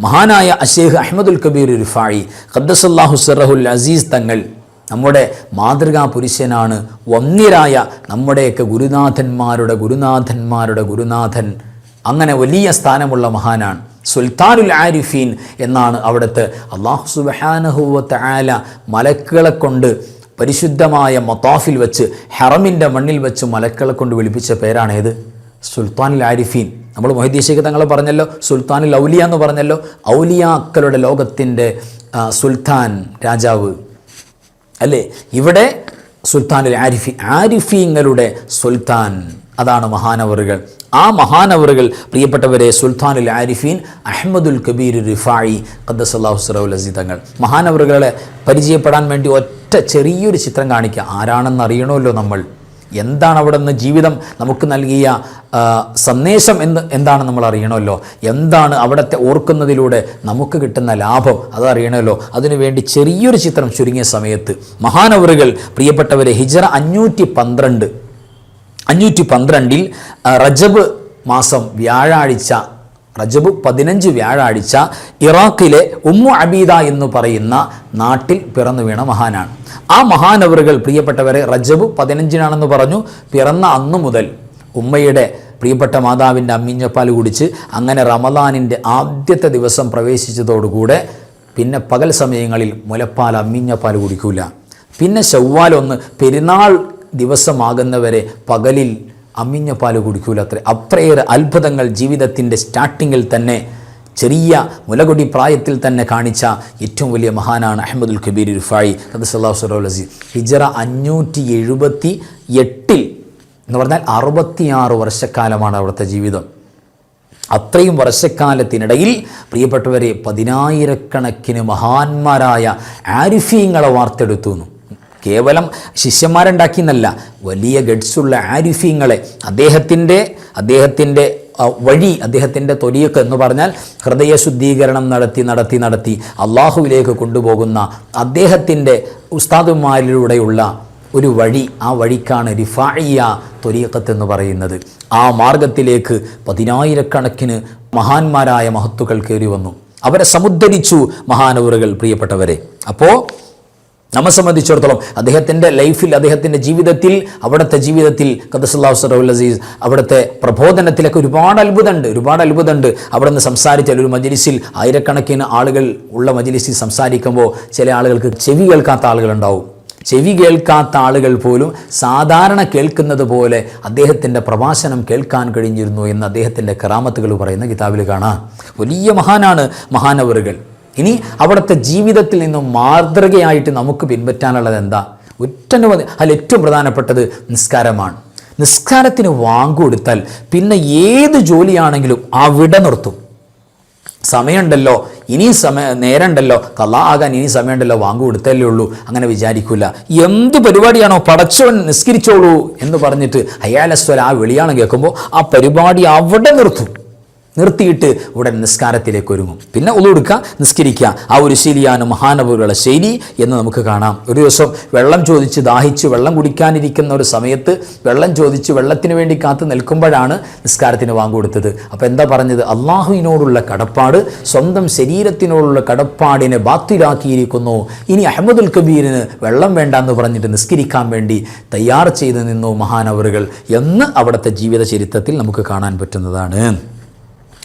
മഹാനായ അഷേഖ് അഹമ്മദുൽ കബീർ റിഫായി ഖദ്ദസല്ലാഹു സറഹുൽ അസീസ് തങ്ങൾ നമ്മുടെ മാതൃകാ പുരുഷനാണ് വന്യരായ നമ്മുടെയൊക്കെ ഗുരുനാഥന്മാരുടെ ഗുരുനാഥന്മാരുടെ ഗുരുനാഥൻ അങ്ങനെ വലിയ സ്ഥാനമുള്ള മഹാനാണ്. സുൽത്താനുൽ ആരിഫീൻ എന്നാണ് അവിടുത്തെ അള്ളാഹു സുബാനഹുവത്ത് ആല മലക്കുകളെ കൊണ്ട് പരിശുദ്ധമായ മൊത്താഫിൽ വെച്ച് ഹെറമിന്റെ മണ്ണിൽ വെച്ച് മലക്കുകളെ കൊണ്ട് വിളിപ്പിച്ച പേരാണേത് സുൽത്താനുൽ ആരിഫീൻ. നമ്മൾ മൊഹിദ്ദീശേഖ് തങ്ങൾ പറഞ്ഞല്ലോ സുൽത്താൻ ലൗലിയ എന്ന് പറഞ്ഞല്ലോ ഔലിയാക്കളുടെ ലോകത്തിന്റെ സുൽത്താൻ രാജാവ്. അല്ലേ? ഇവിടെ സുൽത്താനുൽ ആരിഫി ആരിഫീങ്ങളുടെ സുൽത്താൻ. അതാണ് മഹാനവറുകൾ. ആ മഹാനവറുകൾ പ്രിയപ്പെട്ടവരെ സുൽത്താനുൽ ആരിഫീൻ അഹമ്മദുൽ കബീർ റിഫായി ഖദ്ദസല്ലാഹു സറൗൽ അസീതങ്ങൾ മഹാനവറുകളെ പരിചയപ്പെടാൻ വേണ്ടി ഒറ്റ ചെറിയൊരു ചിത്രം കാണിക്കുക. ആരാണെന്ന് അറിയണമല്ലോ നമ്മൾ. എന്താണ് അവിടെ നിന്ന് ജീവിതം നമുക്ക് നൽകിയ സന്ദേശം എന്ന് എന്താണ് നമ്മൾ അറിയണമല്ലോ. എന്താണ് അവിടുത്തെ ഓർക്കുന്നതിലൂടെ നമുക്ക് കിട്ടുന്ന ലാഭം അത് അറിയണമല്ലോ. അതിനുവേണ്ടി ചെറിയൊരു ചിത്രം ചുരുങ്ങിയ സമയത്ത്. മഹാനവറുകൾ പ്രിയപ്പെട്ടവരെ ഹിജറ അഞ്ഞൂറ്റി പന്ത്രണ്ട് അഞ്ഞൂറ്റി പന്ത്രണ്ടിൽ റജബ് മാസം വ്യാഴാഴ്ച റജബ് പതിനഞ്ച് വ്യാഴാഴ്ച ഇറാഖിലെ ഉമ്മു അബീദ എന്ന് പറയുന്ന നാട്ടിൽ പിറന്നു വീണ മഹാനാണ്. ആ മഹാനവറുകൾ പ്രിയപ്പെട്ടവരെ റജബ് പതിനഞ്ചിനാണെന്ന് പറഞ്ഞു. പിറന്ന അന്നു മുതൽ ഉമ്മയുടെ പ്രിയപ്പെട്ട മാതാവിന്റെ അമ്മിഞ്ഞപ്പാൽ കുടിച്ച് അങ്ങനെ റമദാനിന്റെ ആദ്യത്തെ ദിവസം പ്രവേശിച്ചതോടുകൂടെ പിന്നെ പകൽ സമയങ്ങളിൽ മുലപ്പാൽ അമ്മിഞ്ഞപ്പാൽ കുടിക്കൂല. പിന്നെ ചൊവ്വാലൊന്ന് പെരുന്നാൾ ദിവസമാകുന്നവരെ പകലിൽ അമ്മിഞ്ഞപ്പാൽ കുടിക്കൂല അത്ര. അത്രയേറെ അത്ഭുതങ്ങൾ ജീവിതത്തിന്റെ സ്റ്റാർട്ടിങ്ങിൽ തന്നെ ചെറിയ മുലകൊടി പ്രായത്തിൽ തന്നെ കാണിച്ച ഏറ്റവും വലിയ മഹാനാണ് അഹമ്മദുൽ കബീർ ഇർഫായി ഖദസല്ലാഹു അസീസ് ഹിജറ അഞ്ഞൂറ്റി എഴുപത്തി എട്ടിൽ എന്ന് പറഞ്ഞാൽ അറുപത്തിയാറ് വർഷക്കാലമാണ് അവിടുത്തെ ജീവിതം അത്രയും വർഷക്കാലത്തിനിടയിൽ പ്രിയപ്പെട്ടവരെ പതിനായിരക്കണക്കിന് മഹാന്മാരായ ആരിഫീങ്ങളെ വാർത്തെടുത്തു. കേവലം ശിഷ്യന്മാരുണ്ടാക്കി എന്നല്ല വലിയ ഗഡ്സുള്ള ആരിഫീങ്ങളെ അദ്ദേഹത്തിന്റെ അദ്ദേഹത്തിന്റെ വഴി അദ്ദേഹത്തിന്റെ തൊലിയൊക്കെ എന്ന് പറഞ്ഞാൽ ഹൃദയ ശുദ്ധീകരണം നടത്തി നടത്തി നടത്തി അള്ളാഹുവിലേക്ക് കൊണ്ടുപോകുന്ന അദ്ദേഹത്തിന്റെ ഉസ്താദുമാരിലൂടെയുള്ള ഒരു വഴി ആ വഴിക്കാണ് റിഫായിയ തൊലിയക്കത്ത് എന്ന് പറയുന്നത്. ആ മാർഗത്തിലേക്ക് പതിനായിരക്കണക്കിന് മഹാന്മാരായ മഹത്തുക്കൾ കയറി വന്നു. അവരെ സമുദ്ധരിച്ചു മഹാനവറുകൾ പ്രിയപ്പെട്ടവരെ. അപ്പോൾ നമ്മെ സംബന്ധിച്ചിടത്തോളം അദ്ദേഹത്തിന്റെ ലൈഫിൽ അദ്ദേഹത്തിന്റെ ജീവിതത്തിൽ അവിടുത്തെ ജീവിതത്തിൽ ഖദസുല്ലാഹു സറൗൽ അസീസ് അവിടുത്തെ പ്രബോധനത്തിലൊക്കെ ഒരുപാട് അത്ഭുതമുണ്ട് ഒരുപാട് അത്ഭുതമുണ്ട്. അവിടെ നിന്ന് സംസാരിച്ചാൽ ഒരു മജിലിസിൽ ആയിരക്കണക്കിന് ആളുകൾ ഉള്ള മജിലിസിൽ സംസാരിക്കുമ്പോൾ ചില ആളുകൾക്ക് ചെവി കേൾക്കാത്ത ആളുകളുണ്ടാവും. ചെവി കേൾക്കാത്ത ആളുകൾ പോലും സാധാരണ കേൾക്കുന്നത് പോലെ അദ്ദേഹത്തിന്റെ പ്രഭാഷണം കേൾക്കാൻ കഴിഞ്ഞിരുന്നു എന്ന് അദ്ദേഹത്തിന്റെ കറാമത്തുകൾ പറയുന്ന കിതാബിൽ കാണാം. വലിയ മഹാനാണ് മഹാനവറുകൾ. ഇനി അവിടുത്തെ ജീവിതത്തിൽ നിന്നും മാതൃകയായിട്ട് നമുക്ക് പിൻപറ്റാനുള്ളത് എന്താ? ഒറ്റനവധി അതിൽ ഏറ്റവും പ്രധാനപ്പെട്ടത് നിസ്കാരമാണ്. നിസ്കാരത്തിന് വാങ്ങുകൊടുത്താൽ പിന്നെ ഏത് ജോലിയാണെങ്കിലും അവിടെ നിർത്തും. സമയമുണ്ടല്ലോ ഇനി സമയ നേരമുണ്ടല്ലോ കലാകാൻ ഇനി സമയമുണ്ടല്ലോ വാങ്ങു കൊടുത്തല്ലേ ഉള്ളൂ. അങ്ങനെ വിചാരിക്കില്ല എന്ത് പരിപാടിയാണോ പടച്ചവൻ നിസ്കരിച്ചോളൂ എന്ന് പറഞ്ഞിട്ട് അയാളസ്വല ആ വിളിയാണ് കേൾക്കുമ്പോൾ ആ പരിപാടി അവിടെ നിർത്തും. നിർത്തിയിട്ട് ഉടൻ നിസ്കാരത്തിലേക്ക് ഒരുങ്ങും. പിന്നെ ഉള്ളൊടുക്കുക നിസ്കരിക്കുക. ആ ഒരു ശൈലിയാണ് മഹാനവറുകളുടെ ശൈലി എന്ന് നമുക്ക് കാണാം. ഒരു ദിവസം വെള്ളം ചോദിച്ച് ദാഹിച്ച് വെള്ളം കുടിക്കാനിരിക്കുന്ന ഒരു സമയത്ത് വെള്ളം ചോദിച്ച് വെള്ളത്തിന് വേണ്ടി കാത്തു നിൽക്കുമ്പോഴാണ് നിസ്കാരത്തിന് വാങ്ങുകൊടുത്തത് അപ്പോൾ എന്താ പറഞ്ഞത്? അള്ളാഹുവിനോടുള്ള കടപ്പാട് സ്വന്തം ശരീരത്തിനോടുള്ള കടപ്പാടിനെ ബാത്തിലാക്കിയിരിക്കുന്നു. ഇനി അഹമ്മദുൽ കബീറിന് വെള്ളം വേണ്ട എന്ന് പറഞ്ഞിട്ട് നിസ്കരിക്കാൻ വേണ്ടി തയ്യാർ ചെയ്ത് നിന്നു മഹാനവറുകൾ എന്ന് അവിടുത്തെ ജീവിത ചരിത്രത്തിൽ നമുക്ക് കാണാൻ പറ്റുന്നതാണ്.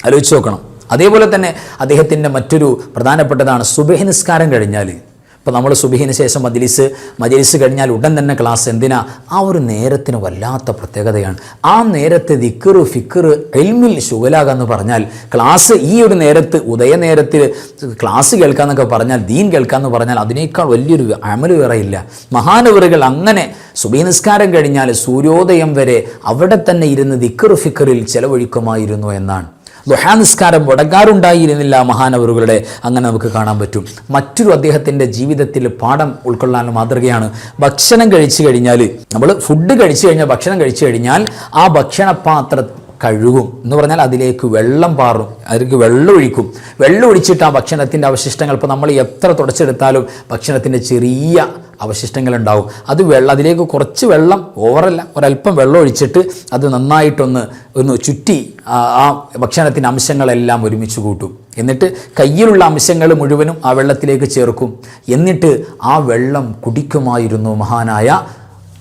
ആലോചിച്ച് നോക്കണം. അതേപോലെ തന്നെ അദ്ദേഹത്തിന്റെ മറ്റൊരു പ്രധാനപ്പെട്ടതാണ് സുബഹി നിസ്കാരം കഴിഞ്ഞാൽ. ഇപ്പോൾ നമ്മൾ സുബഹിന് ശേഷം മജ്ലിസ് മജ്ലിസ് കഴിഞ്ഞാൽ ഉടൻ തന്നെ ക്ലാസ് എന്തിനാ? ആ ഒരു നേരത്തിന് വല്ലാത്ത പ്രത്യേകതയാണ്. ആ നേരത്തെ ദിക്കറ് ഫിക്കറ് എൽമിൽ ശുഗലാക എന്ന് പറഞ്ഞാൽ ക്ലാസ് ഈ ഒരു നേരത്ത് ഉദയ നേരത്തിൽ ക്ലാസ് കേൾക്കാമെന്നൊക്കെ പറഞ്ഞാൽ ദീൻ കേൾക്കാമെന്ന് പറഞ്ഞാൽ അതിനേക്കാൾ വലിയൊരു അമൽ വേറെ ഇല്ല. മഹാനവറുകൾ അങ്ങനെ സുബഹി നിസ്കാരം കഴിഞ്ഞാൽ സൂര്യോദയം വരെ അവിടെ തന്നെ ഇരുന്ന് ദിക്കറ് ഫിക്കറിൽ ചെലവഴിക്കുമായിരുന്നു എന്നാണ്. ദുഹാ നിസ്കാരം മുടങ്ങാറുണ്ടായിരുന്നില്ല മഹാനവറുകളുടെ. അങ്ങനെ നമുക്ക് കാണാൻ പറ്റും. മറ്റൊരു അദ്ദേഹത്തിന്റെ ജീവിതത്തിൽ പാഠം ഉൾക്കൊള്ളാൻ മാതൃകയാണ് ഭക്ഷണം കഴിച്ചു കഴിഞ്ഞാൽ. നമ്മൾ ഫുഡ് കഴിച്ചു കഴിഞ്ഞാൽ ഭക്ഷണം കഴിച്ചു കഴിഞ്ഞാൽ ആ ഭക്ഷണപാത്ര കഴുകും എന്ന് പറഞ്ഞാൽ അതിലേക്ക് വെള്ളം പാറും. അതിലേക്ക് വെള്ളം ഒഴിക്കും. വെള്ളം ഒഴിച്ചിട്ട് ആ ഭക്ഷണത്തിന്റെ അവശിഷ്ടങ്ങൾ ഇപ്പോൾ നമ്മൾ എത്ര തുടച്ചെടുത്താലും ഭക്ഷണത്തിന്റെ ചെറിയ അവശിഷ്ടങ്ങളുണ്ടാവും. അത് വെള്ളം അതിലേക്ക് കുറച്ച് വെള്ളം ഓവറല്ല ഒരല്പം വെള്ളം ഒഴിച്ചിട്ട് അത് നന്നായിട്ടൊന്ന് ഒന്ന് ചുറ്റി ആ ഭക്ഷണത്തിന്റെ അംശങ്ങളെല്ലാം ഒരുമിച്ച് കൂട്ടും. എന്നിട്ട് കയ്യിലുള്ള അംശങ്ങൾ മുഴുവനും ആ വെള്ളത്തിലേക്ക് ചേർക്കും. എന്നിട്ട് ആ വെള്ളം കുടിക്കുമായിരുന്നു മഹാനായ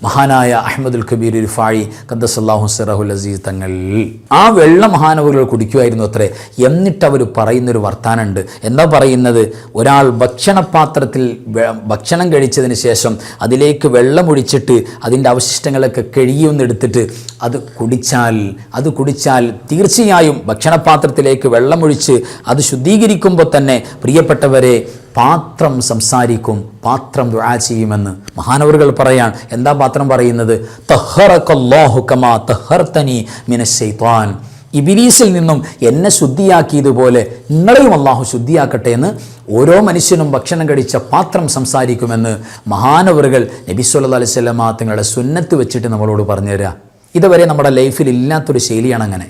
മഹാനായ അഹമ്മദുൽ കബീർ ഇർഫാഴി ഖദ്ദസല്ലാഹു സിറഹുൽ അസീസ് തങ്ങൾ. ആ വെള്ളം മഹാനവറുകൾ കുടിക്കുമായിരുന്നു അത്രേ. എന്നിട്ട് അവർ പറയുന്നൊരു വർത്താനുണ്ട് എന്താ പറയുന്നത്? ഒരാൾ ഭക്ഷണപാത്രത്തിൽ ഭക്ഷണം കഴിച്ചതിന് ശേഷം അതിലേക്ക് വെള്ളം ഒഴിച്ചിട്ട് അതിന്റെ അവശിഷ്ടങ്ങളൊക്കെ കഴിയുമെന്നെടുത്തിട്ട് അത് കുടിച്ചാൽ അത് കുടിച്ചാൽ തീർച്ചയായും ഭക്ഷണപാത്രത്തിലേക്ക് വെള്ളമൊഴിച്ച് അത് ശുദ്ധീകരിക്കുമ്പോൾ തന്നെ പ്രിയപ്പെട്ടവരെ പാത്രം സംസാരിക്കും പാത്രം ദുആ ചെയ്യുമെന്ന് മഹാനവറുകൾ പറയാൻ എന്താ പാത്രം പറയുന്നത്? മിനശ്ശൈത്വാൻ ഇബിലീസിൽ നിന്നും എന്നെ ശുദ്ധിയാക്കിയതുപോലെ നിങ്ങളെയും അള്ളാഹു ശുദ്ധിയാക്കട്ടെ എന്ന് ഓരോ മനുഷ്യനും ഭക്ഷണം കഴിച്ച പാത്രം സംസാരിക്കുമെന്ന് മഹാനവറുകൾ നബി സല്ലല്ലാഹു അലൈഹി വസല്ലമ തങ്ങളുടെ സുന്നത്ത് വെച്ചിട്ട് നമ്മളോട് പറഞ്ഞു തരാം ഇതുവരെ നമ്മുടെ ലൈഫിൽ ഇല്ലാത്തൊരു ശൈലിയാണ് അങ്ങനെ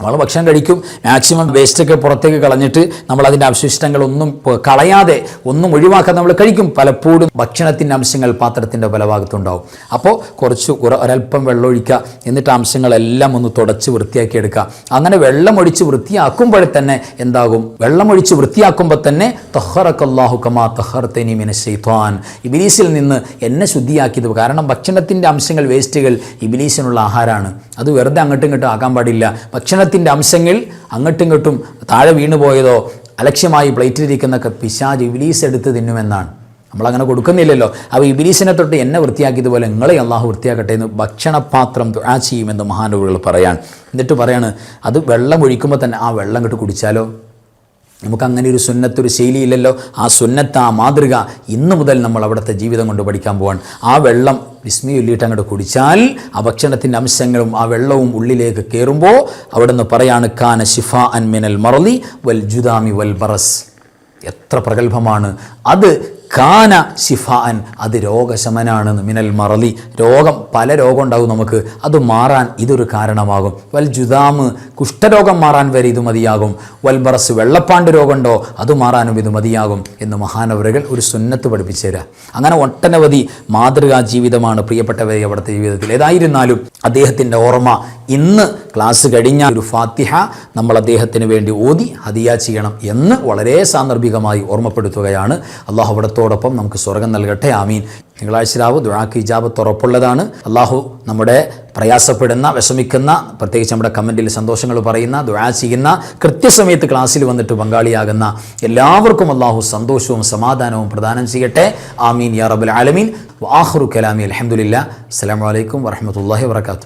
നമ്മൾ ഭക്ഷണം കഴിക്കും മാക്സിമം വേസ്റ്റൊക്കെ പുറത്തേക്ക് കളഞ്ഞിട്ട് നമ്മൾ അതിന്റെ അവശിഷ്ടങ്ങളൊന്നും കളയാതെ ഒന്നും ഒഴിവാക്കാതെ നമ്മൾ കഴിക്കും. പലപ്പോഴും ഭക്ഷണത്തിന്റെ അംശങ്ങൾ പാത്രത്തിന്റെ പല ഭാഗത്തുണ്ടാവും അപ്പോൾ കുറച്ച് കുറ- ഒരല്പം വെള്ളം ഒഴിക്കുക എന്നിട്ട് അംശങ്ങളെല്ലാം ഒന്ന് തുടച്ച് വൃത്തിയാക്കി എടുക്കുക. അങ്ങനെ വെള്ളമൊഴിച്ച് വൃത്തിയാക്കുമ്പോൾ തന്നെ എന്താകും? വെള്ളമൊഴിച്ച് വൃത്തിയാക്കുമ്പോൾ തന്നെ തഹറക്കല്ലാഹു കമാ തഹർത്തനി മിന മിനസ്വാൻ ഇബിലീസിൽ നിന്ന് എന്നെ ശുദ്ധിയാക്കിയത് കാരണം ഭക്ഷണത്തിന്റെ അംശങ്ങൾ വേസ്റ്റുകൾ ഇബിലീസിനുള്ള ആഹാരമാണ്. അത് വെറുതെ അങ്ങോട്ടും ഇങ്ങോട്ടും ആക്കാൻ പാടില്ല. ഭക്ഷണത്തിന്റെ അംശങ്ങൾ അങ്ങോട്ടും ഇങ്ങോട്ടും താഴെ വീണുപോയതോ അലക്ഷ്യമായി പ്ലേറ്റിലിരിക്കുന്ന പിശാജ് ഇബിലീസ് എടുത്ത് തിന്നുമെന്നാണ്. നമ്മളങ്ങനെ കൊടുക്കുന്നില്ലല്ലോ. അപ്പോൾ ഇബിലീസിനെ തൊട്ട് എന്നെ വൃത്തിയാക്കിയതുപോലെ നിങ്ങളെ അള്ളാഹു വൃത്തിയാക്കട്ടെ എന്ന് ഭക്ഷണപാത്രം ദുആ ചെയ്യുമെന്ന് മഹാനവുകൾ പറയാൻ എന്നിട്ട് പറയാണ് അത് വെള്ളം ഒഴിക്കുമ്പോൾ തന്നെ ആ വെള്ളം ഇങ്ങോട്ട് കുടിച്ചാലോ? നമുക്ക് അങ്ങനെ ഒരു സുന്നത്തൊരു ശൈലിയില്ലല്ലോ. ആ സുന്നത്ത് ആ മാതൃക ഇന്ന് മുതൽ നമ്മൾ അവിടുത്തെ ജീവിതം കൊണ്ട് പഠിക്കാൻ പോവാണ്. ആ വെള്ളം വിസ്മി ഉള്ളിയിട്ട് അങ്ങോട്ട് കുടിച്ചാൽ ആ ഭക്ഷണത്തിന്റെ അംശങ്ങളും ആ വെള്ളവും ഉള്ളിലേക്ക് കയറുമ്പോൾ അവിടുന്ന് പറയാണ് കാന ഷിഫ അൻ മിനൽ മറലി വൽ ജുദാമി വൽ ബറസ്. എത്ര പ്രഗത്ഭമാണ്. അത് കാന ഷിഫാൻ അത് രോഗശമനാണ് മിനൽ മറലി. രോഗം പല രോഗം ഉണ്ടാവും നമുക്ക്. അത് മാറാൻ ഇതൊരു കാരണമാകും. വൽ ജുദാമ് കുഷ്ഠരോഗം മാറാൻ വരെ ഇത് മതിയാകും. വൽ ബറസ് വെള്ളപ്പാണ്ട് രോഗമുണ്ടോ അത് മാറാനും ഇത് മതിയാകും എന്ന് മഹാനവരകൾ ഒരു സുന്നത്ത് പഠിപ്പിച്ചു തരാം. അങ്ങനെ ഒട്ടനവധി മാതൃകാ ജീവിതമാണ് പ്രിയപ്പെട്ടവരെ അവിടുത്തെ ജീവിതത്തിൽ. ഏതായിരുന്നാലും അദ്ദേഹത്തിന്റെ ഓർമ്മ ഇന്ന് ക്ലാസ് കഴിഞ്ഞ ഒരു ഫാത്തിഹ നമ്മൾ അദ്ദേഹത്തിന് വേണ്ടി ഓതി ഹദിയ ചെയ്യണം എന്ന് വളരെ സാന്ദർഭികമായി ഓർമ്മപ്പെടുത്തുകയാണ്. അള്ളാഹു അവിടത്തോടൊപ്പം നമുക്ക് സ്വർഗം നൽകട്ടെ ആമീൻ. തിങ്കളാഴ്ച രാവ് ദുഴാക്ക് ഇജാബത്ത് ഉറപ്പുള്ളതാണ്. അള്ളാഹു നമ്മുടെ പ്രയാസപ്പെടുന്ന വിഷമിക്കുന്ന പ്രത്യേകിച്ച് നമ്മുടെ കമന്റിൽ സന്തോഷങ്ങൾ പറയുന്ന ദുഴാ ചെയ്യുന്ന കൃത്യസമയത്ത് ക്ലാസ്സിൽ വന്നിട്ട് പങ്കാളിയാകുന്ന എല്ലാവർക്കും അള്ളാഹു സന്തോഷവും സമാധാനവും പ്രദാനം ചെയ്യട്ടെ. ആമീൻ യാ റബുൽ ആലമീൻ. വാഹുറു കലാമി അലഹമുല്ല അസ്സാം വലൈക്കും വരഹമുല്ലാ വാത്തു